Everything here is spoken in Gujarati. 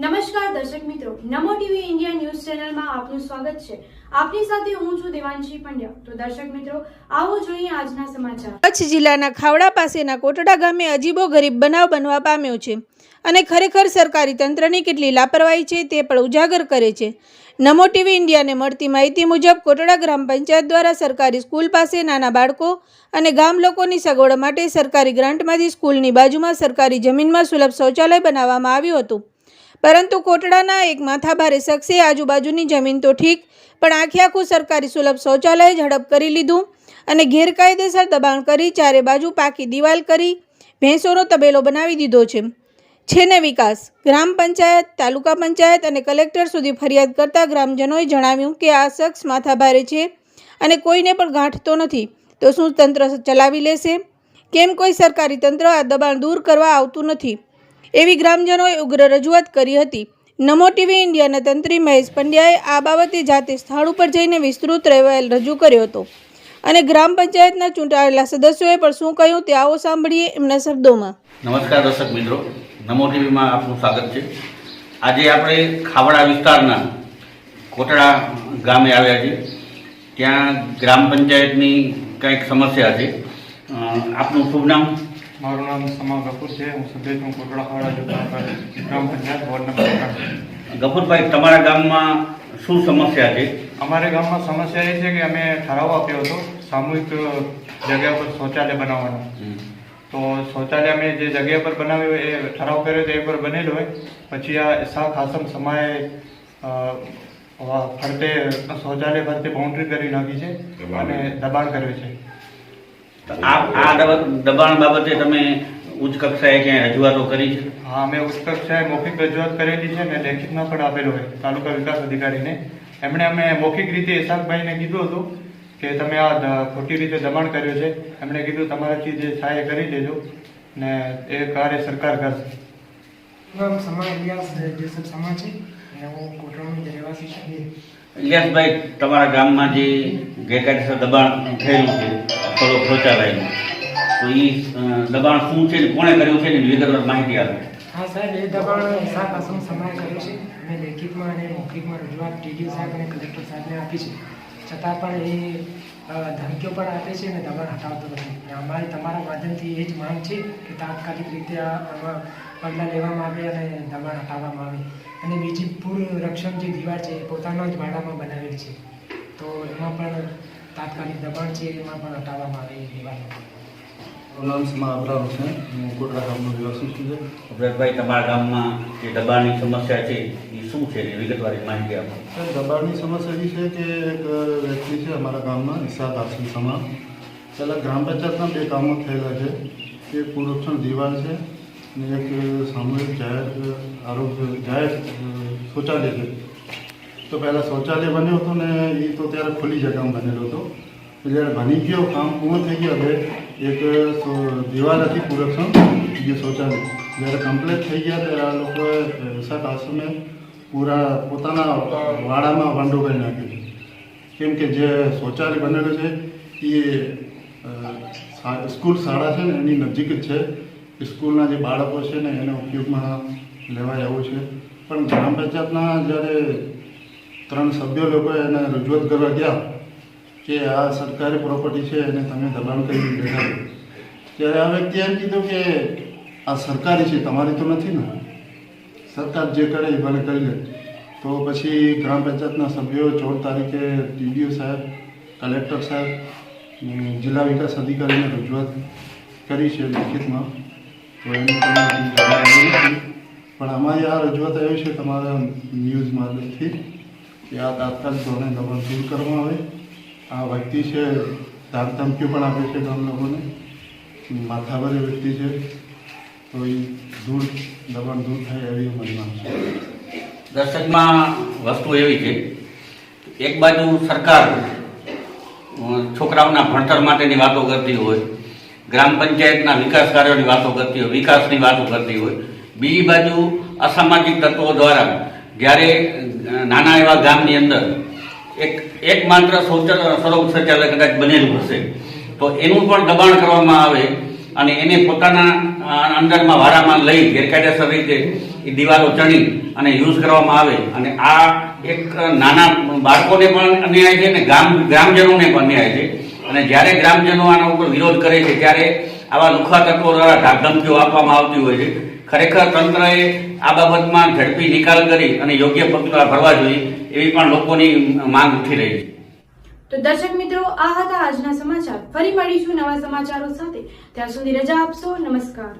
નમસ્કાર દર્શક મિત્રો, નમો ટીવી ઇન્ડિયા ન્યૂઝ ચેનલમાં આપનું સ્વાગત છે. આપની સાથે હું છું દેવાંશી પંડ્યા. તો દર્શક મિત્રો, આવો જોઈએ આજના સમાચાર. કચ્છ જિલ્લાના ખાવડા પાસેના કોટડા ગામે અજીબો ગરીબ બનાવ બનવા પામ્યો છે અને ખરેખર સરકારી તંત્રની કેટલી લાપરવાહી છે તે પણ ઉજાગર કરે છે. નમો ટીવી ઇન્ડિયાને મળતી માહિતી મુજબ કોટડા ગ્રામ પંચાયત દ્વારા સરકારી સ્કૂલ પાસે નાના બાળકો અને ગામ લોકોની સગવડ માટે સરકારી ગ્રાન્ટમાંથી સ્કૂલની બાજુમાં સરકારી જમીનમાં સુલભ શૌચાલય બનાવવામાં આવ્યું હતું. પરંતુ કોટડાના એક માથાભારે શખ્સે આજુબાજુની જમીન તો ઠીક, પણ આખે આખું સરકારી સુલભ શૌચાલય ઝડપ કરી લીધું અને ગેરકાયદેસર દબાણ કરી ચારે બાજુ પાકી દિવાલ કરી ભેંસોનો તબેલો બનાવી દીધો છે. છે ને વિકાસ, ગ્રામ પંચાયત, તાલુકા પંચાયત અને કલેક્ટર સુધી ફરિયાદ કરતા ગ્રામજનોએ જણાવ્યું કે આ શખ્સ માથાભારે છે અને કોઈને પણ ગાંઠતો નથી, તો શું તંત્ર ચલાવી લેશે? કેમ કોઈ સરકારી તંત્ર આ દબાણ દૂર કરવા આવતું નથી? એવી ગ્રામજનોએ ઉગ્ર રજૂઆત કરી હતી. નમો ટીવી ઇન્ડિયાના તંત્રી મહેશ પંડ્યાએ આ બાબતે જાતે સ્થળ ઉપર જઈને વિસ્તૃત અહેવાલ રજૂ કર્યો હતો. અને ગ્રામ પંચાયતના ચૂંટાયેલા સદસ્યોએ પણ શું કહ્યું તે આવો સાંભળીએ એમના શબ્દોમાં. નમસ્કાર દર્શક મિત્રો. નમો ટીવીમાં આપનું સ્વાગત છે. આજે આપણે ખાવડા વિસ્તારના કોટડા ગામે આવ્યા છીએ. ત્યાં ગ્રામ પંચાયતની કંઈક સમસ્યા છે. આપનું શુભ નામ? મારું નામ સમા ગફુર છે. હું સભ્ય હું કોટડા ખાવડા જુદા ગ્રામ પંચાયત વોર્ડ નંબર ત્રણ ગફુરભાઈ તમારા ગામમાં શું સમસ્યા છે? અમારે ગામમાં સમસ્યા એ છે કે અમે ઠરાવ આપ્યો હતો સામૂહિક જગ્યા પર શૌચાલય બનાવવાનો. તો શૌચાલય અમે જે જગ્યા પર બનાવ્યું એ ઠરાવ કર્યો તો એ પર બનેલો હોય. પછી આ શાહ ખાસમ સમાએ ફરતે શૌચાલય ફરતે બાઉન્ડ્રી કરી નાખી છે અને દબાણ કર્યું છે. આ આ દબાણ બાબતે તમે ઉચ્ચ કક્ષાએ ક્યાંય રજૂઆતો કરી છે? હા અમે ઉચ્ચ કક્ષાએ મૌખિક રજૂઆત કરેલી છે અને લેખિતમાં પણ આપેલો હોય તાલુકા વિકાસ અધિકારીને. એમણે અમે મૌખિક રીતે ઇસાકભાઈને કીધું હતું કે તમે આ ખોટી રીતે દબાણ કર્યું છે. એમણે કીધું તમારાથી જે થાય એ કરી દેજો ને એ કાર્ય સરકાર કરશે. નામ સમા ઇલિયાસ જેસબ સમા છે અને હું કોટરાનો જ રહેવાસી છું ઇલિયાસભાઈ તમારા ગામમાં જે ગેરકાયદેસર દબાણ થયેલું છે થોડો શૌચાલયનું તો એ દબાણ શું છે ને કોણે કર્યું છે ને વિગતવાર માહિતી આપે. હા, સાહેબ, એ દબાણ સાત આસમ સમાય કર્યું છે. અમે લેખિતમાં અને મૌખિકમાં રજૂઆત ટીડીઓ સાહેબ અને કલેક્ટર સાહેબને આપી છે. છતાં પણ એ ધમકીઓ પણ આપે છે અને દબાણ હટાવતો નથી. અમારે, તમારા માધ્યમથી એ જ માંગ છે કે તાત્કાલિક રીતે આમાં પગલાં લેવામાં આવે અને દબાણ હટાવવામાં આવે. અને બીજી પૂર રક્ષણ જે દીવાર છે એ પોતાના જ ભાડામાં બનાવેલી છે. તો એમાં પણ તાત્કાલિક દબાણ છે એમાં પણ હટાવવામાં આવે એ દિવાલ મારું નામ સમા અબરાવ છે. હું કોટડા ગામનો નિવાસી છું અભ્યાસભાઈ તમારા ગામમાં જે દબાણની સમસ્યા છે એ શું છે? ને વિગતવાર માહિતી આપો. સર દબાણની સમસ્યા એવી છે કે એક વ્યક્તિ છે અમારા ગામમાં ઈશાદ આસિમ સમા. પહેલાં ગ્રામ પંચાયતના બે કામો થયેલા છે. એક પુરક્ષણ દિવાલ છે અને એક સામૂહિક જાહેર આરોગ્ય જાહેર શૌચાલય છે. તો પહેલાં શૌચાલય બન્યો હતો ને એ તો ત્યારે ખુલ્લી જગ્યામાં બનેલો હતો. જ્યારે બની ગયો, કામ પૂર્ણ થઈ ગયો, હવે એક દિવાલ હતી પુરક્ષણ બીજું શૌચાલય. જ્યારે કમ્પ્લીટ થઈ ગયા, ત્યારે આ લોકોએ સાત આશ્રમે પૂરા પોતાના વાડામાં વાંડો કરી નાખ્યો કેમ કે જે શૌચાલય બનેલું છે, એ સ્કૂલ શાળા છે ને, એની નજીક જ છે. સ્કૂલના જે બાળકો છે ને, એને ઉપયોગમાં લેવાય એવું છે. પણ ગ્રામ પંચાયતના જ્યારે ત્રણ સભ્યો લોકોએ એને રજૂઆત કરવા ગયા કે આ સરકારી પ્રોપર્ટી છે એને તમે દબાણ કરી બેઠા ત્યારે આ વ્યક્તિએ એમ કીધું કે આ સરકારી છે, તમારી તો નથી ને. સરકાર જે કરે એ ભલે કરી લે. તો પછી ગ્રામ પંચાયતના સભ્યો ચૌદ તારીખે ટીડીઓ સાહેબ, કલેક્ટર સાહેબ જિલ્લા વિકાસ અધિકારીને રજૂઆત કરી છે લિખિતમાં. તો એનું. પણ અમારી આ રજૂઆત આવી છે તમારા ન્યૂઝ માધ્યમથી. કે આ તાત્કાલિક ધોરણે દબાણ દૂર કરવામાં આવે. આ વ્યક્તિ છે ધાક ધમકીઓ પણ આપે છે ગામ લોકોને. માથાભારે વ્યક્તિ છે. તો એ દૂર દબાણ દૂર થાય એવી મને છે. દર્શકમાં વસ્તુ એવી છે. એક બાજુ સરકાર છોકરાઓના ભણતર માટેની વાતો કરતી હોય, ગ્રામ પંચાયતના વિકાસ કાર્યોની વાતો કરતી હોય, વિકાસની વાતો કરતી હોય. બીજી બાજુ અસામાજિક તત્વો દ્વારા જ્યારે નાના એવા ગામની અંદર એક, એકમાત્ર શૌચાલય સર્વ શૌચાલય કદાચ બનેલું હશે, તો એનું પણ દબાણ કરવામાં આવે અને એને પોતાના અંદરમાં વારામાં લઈ ગેરકાયદેસર રીતે એ દિવાલો ચણી અને યુઝ કરવામાં આવે અને આ એક નાના બાળકોને પણ અન્યાય છે ને ગામ, ગ્રામજનોને પણ અન્યાય છે. અને જ્યારે ગ્રામજનો આના ઉપર વિરોધ કરે છે, ત્યારે આવા લુખા તત્વો દ્વારા ધાકધમકીઓ આપવામાં આવતી હોય છે. ખરેખર તંત્રએ આ બાબતમાં ઝડપી નિકાલ કરી અને યોગ્ય પગલાં ભરવા જોઈએ એવી પણ લોકોની માંગ ઉઠી રહી છે. તો દર્શક મિત્રો, આ હતા આજના સમાચાર. ફરી મળીશું નવા સમાચારો સાથે. ત્યાં સુધી રજા આપશો. નમસ્કાર.